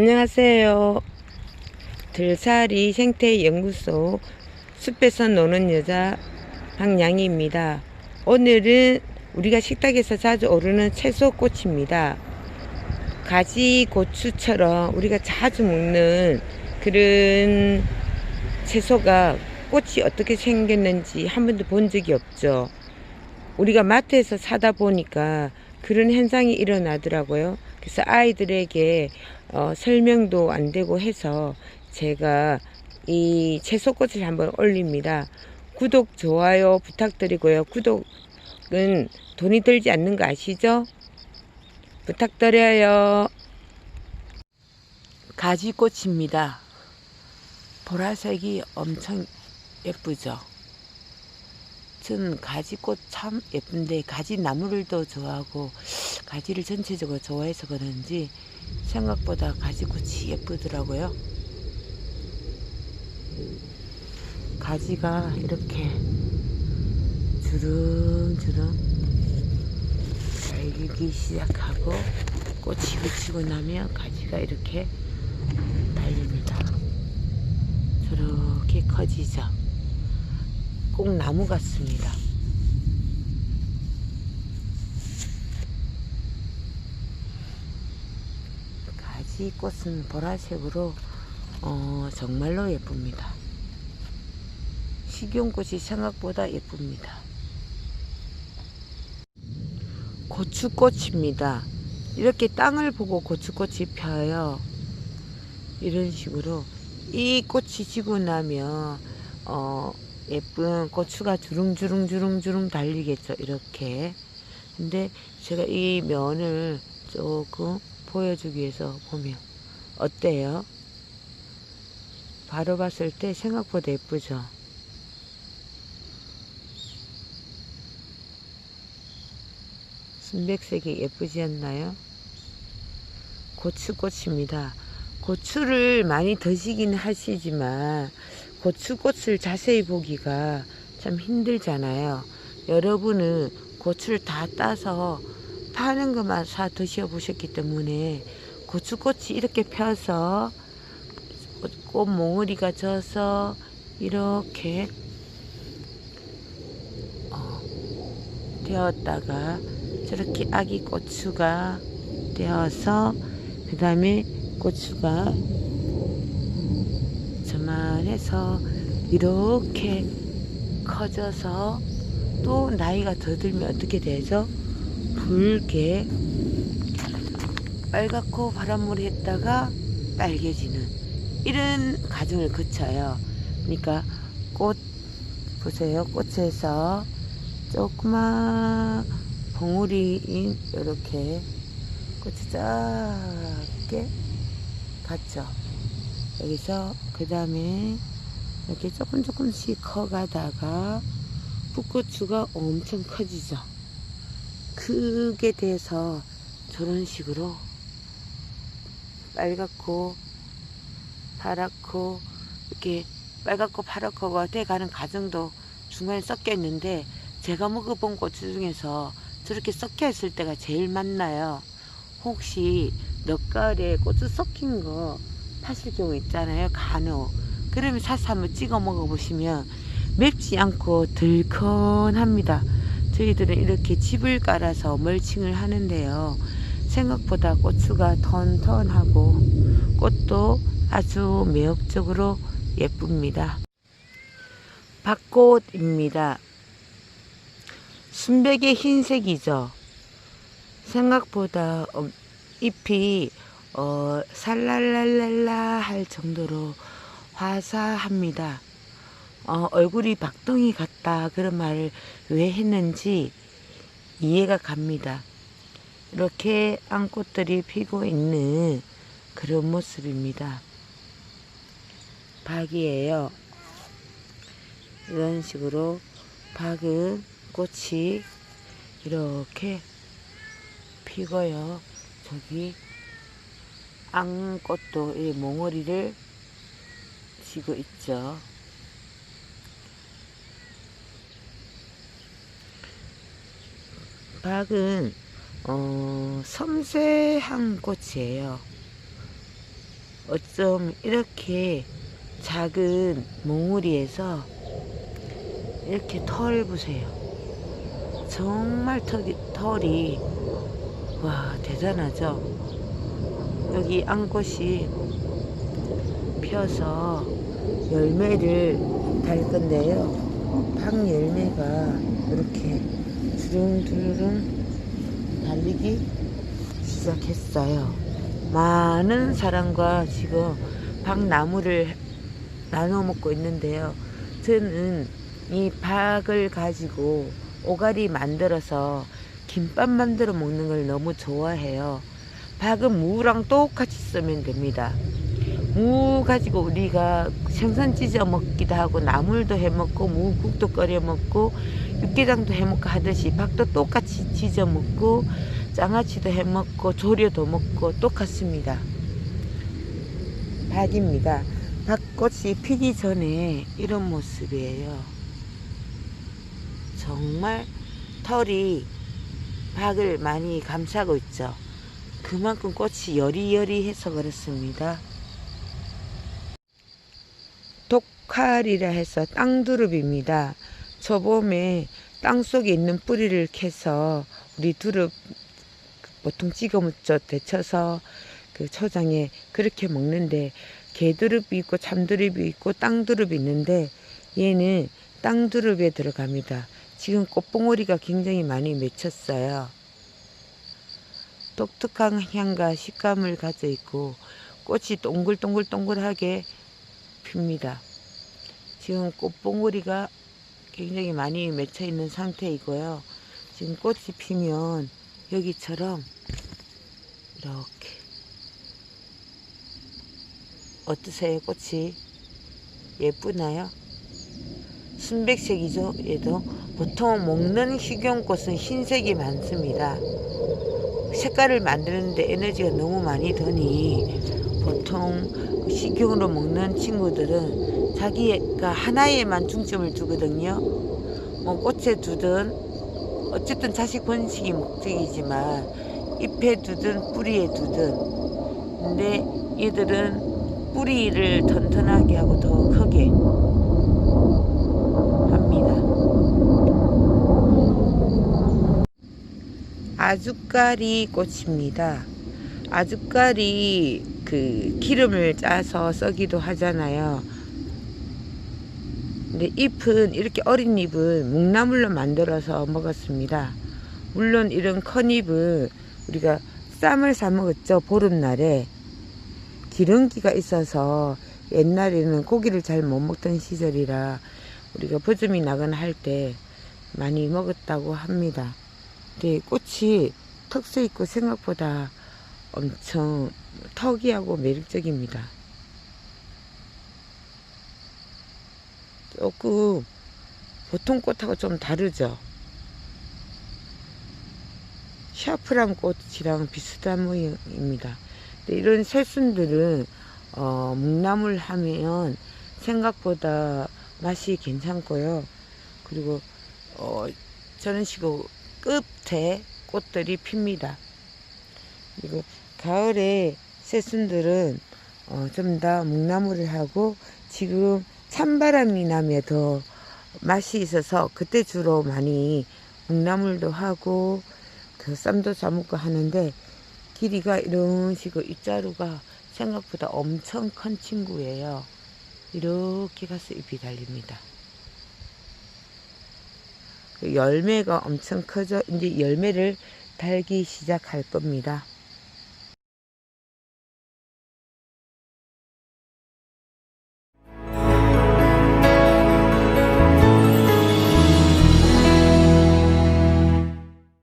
안녕하세요. 들사리 생태연구소 숲에서 노는 여자 박양희입니다. 오늘은 우리가 식탁에서 자주 오르는 채소꽃입니다. 가지 고추처럼 우리가 자주 먹는 그런 채소가 꽃이 어떻게 생겼는지 한 번도 본 적이 없죠. 우리가 마트에서 사다 보니까 그런 현상이 일어나더라고요. 그래서 아이들에게 어, 설명도 안 되고 해서 제가 이 채소꽃을 한번 올립니다. 구독, 좋아요 부탁드리고요. 구독은 돈이 들지 않는 거 아시죠? 부탁드려요. 가지꽃입니다. 보라색이 엄청 예쁘죠? 전 가지꽃 참 예쁜데 가지 나무를 더 좋아하고 가지를 전체적으로 좋아해서 그런지 생각보다 가지꽃이 예쁘더라고요. 가지가 이렇게 주름주름 달리기 시작하고 꽃이 그치고 나면 가지가 이렇게 달립니다. 저렇게 커지죠. 꼭 나무 같습니다. 가지 꽃은 보라색으로 어, 정말로 예쁩니다. 식용꽃이 생각보다 예쁩니다. 고추꽃입니다. 이렇게 땅을 보고 고추꽃이 펴요. 이런 식으로 이 꽃이 지고 나면 어, 예쁜 고추가 주릉주릉주릉주릉 달리겠죠. 이렇게. 근데 제가 이 면을 조금 보여주기 위해서 보면 어때요? 바로 봤을 때 생각보다 예쁘죠? 순백색이 예쁘지 않나요? 고추꽃입니다. 고추를 많이 드시긴 하시지만 고추꽃을 자세히 보기가 참 힘들잖아요. 여러분은 고추를 다 따서 파는 것만 사 드셔보셨기 때문에 고추꽃이 이렇게 펴서 꽃 몽우리가 져서 이렇게 어, 되었다가 저렇게 아기 고추가 되어서 그 다음에 고추가 저만해서 이렇게 커져서 또 나이가 더 들면 어떻게 되죠? 붉게 빨갛고 바람물이 했다가 빨개지는 이런 과정을 거쳐요. 그러니까 꽃 보세요. 꽃에서 조그만 봉우리인 이렇게 꽃이 작게 갔죠. 여기서 그 다음에 이렇게 조금 조금씩 커가다가 풋고추가 엄청 커지죠. 크게 돼서 저런 식으로 빨갛고 파랗고 이렇게 빨갛고 파랗고가 돼가는 과정도 중간에 섞여 있는데 제가 먹어본 고추 중에서 저렇게 섞여 있을 때가 제일 많나요. 혹시 넛가을에 고추 섞인 거 파실 경우 있잖아요. 간혹. 그러면 사서 한번 찍어 먹어보시면 맵지 않고 들큰합니다. 저희들은 이렇게 집을 깔아서 멀칭을 하는데요. 생각보다 고추가 턴턴하고 꽃도 아주 매력적으로 예쁩니다. 밭꽃입니다. 순백의 흰색이죠. 생각보다 어, 잎이 어, 살랄랄랄라 할 정도로 화사합니다. 어, 얼굴이 박동이 같다 그런 말을 왜 했는지 이해가 갑니다. 이렇게 앙꽃들이 피고 있는 그런 모습입니다. 박이에요. 이런 식으로 박은 꽃이 이렇게 피고요. 저기 앙꽃도 이 몽어리를 지고 있죠. 박은 어, 섬세한 꽃이에요. 어쩜 이렇게 작은 몽우리에서 이렇게 털 보세요. 정말 털이, 털이 와 대단하죠. 여기 앙꽃이 펴서 열매를 달 건데요. 박 열매가 이렇게 주릉주릉 달리기 시작했어요. 많은 사람과 지금 박나무를 나눠 먹고 있는데요. 저는 이 박을 가지고 오가리 만들어서 김밥 만들어 먹는 걸 너무 좋아해요. 박은 무랑 똑같이 쓰면 됩니다. 무 가지고 우리가 생선 찢어 먹기도 하고 나물도 해 먹고 무국도 끓여 먹고 육개장도 해 먹고 하듯이 박도 똑같이 찢어 먹고 장아찌도 해 먹고 조려도 먹고 똑같습니다. 박입니다. 박꽃이 피기 전에 이런 모습이에요. 정말 털이 박을 많이 감싸고 있죠. 그만큼 꽃이 여리여리해서 그렇습니다. 독칼이라 해서 땅두릅입니다. 저봄에 땅속에 있는 뿌리를 캐서 우리 두릅 보통 찍어 묻혀 데쳐서 그 초장에 그렇게 먹는데 개두릅이 있고 참두릅이 있고 땅두릅이 있는데 얘는 땅두릅에 들어갑니다. 지금 꽃봉오리가 굉장히 많이 맺혔어요. 독특한 향과 식감을 가져 있고 꽃이 동글동글동글하게 핍니다. 지금 꽃봉오리가 굉장히 많이 맺혀 있는 상태이고요. 지금 꽃이 피면 여기처럼 이렇게 어떠세요 꽃이 예쁘나요? 순백색이죠 얘도 보통 먹는 식용꽃은 흰색이 많습니다 색깔을 만드는데 에너지가 너무 많이 드니 보통 식용으로 먹는 친구들은 자기가 하나에만 중점을 두거든요 뭐 꽃에 두든 어쨌든 자식 번식이 목적이지만 잎에 두든 뿌리에 두든 근데 얘들은 뿌리를 튼튼하게 하고 더 크게 합니다. 아주까리 꽃입니다. 아주까리 그 기름을 짜서 써기도 하잖아요. 근데 잎은 이렇게 어린 잎을 묵나물로 만들어서 먹었습니다. 물론 이런 큰 잎을 우리가 쌈을 싸 먹었죠. 보름날에. 기름기가 있어서 옛날에는 고기를 잘 못 먹던 시절이라 우리가 버즘이 나거나 할 때 많이 먹었다고 합니다. 근데 꽃이 턱수 있고 생각보다 엄청 특이하고 매력적입니다. 조금 보통 꽃하고 좀 다르죠. 샤프란 꽃이랑 비슷한 모양입니다. 이런 새순들은 어, 묵나물 하면 생각보다 맛이 괜찮고요. 그리고 어, 저런 식으로 끝에 꽃들이 핍니다. 그리고 가을에 새순들은 어, 좀 더 묵나물을 하고 지금 찬바람이 나면 더 맛이 있어서 그때 주로 많이 묵나물도 하고 그 쌈도 싸먹고 하는데 길이가 이런 식으로 입자루가 생각보다 엄청 큰 친구예요. 이렇게 가서 잎이 달립니다. 그 열매가 엄청 커져 이제 열매를 달기 시작할 겁니다.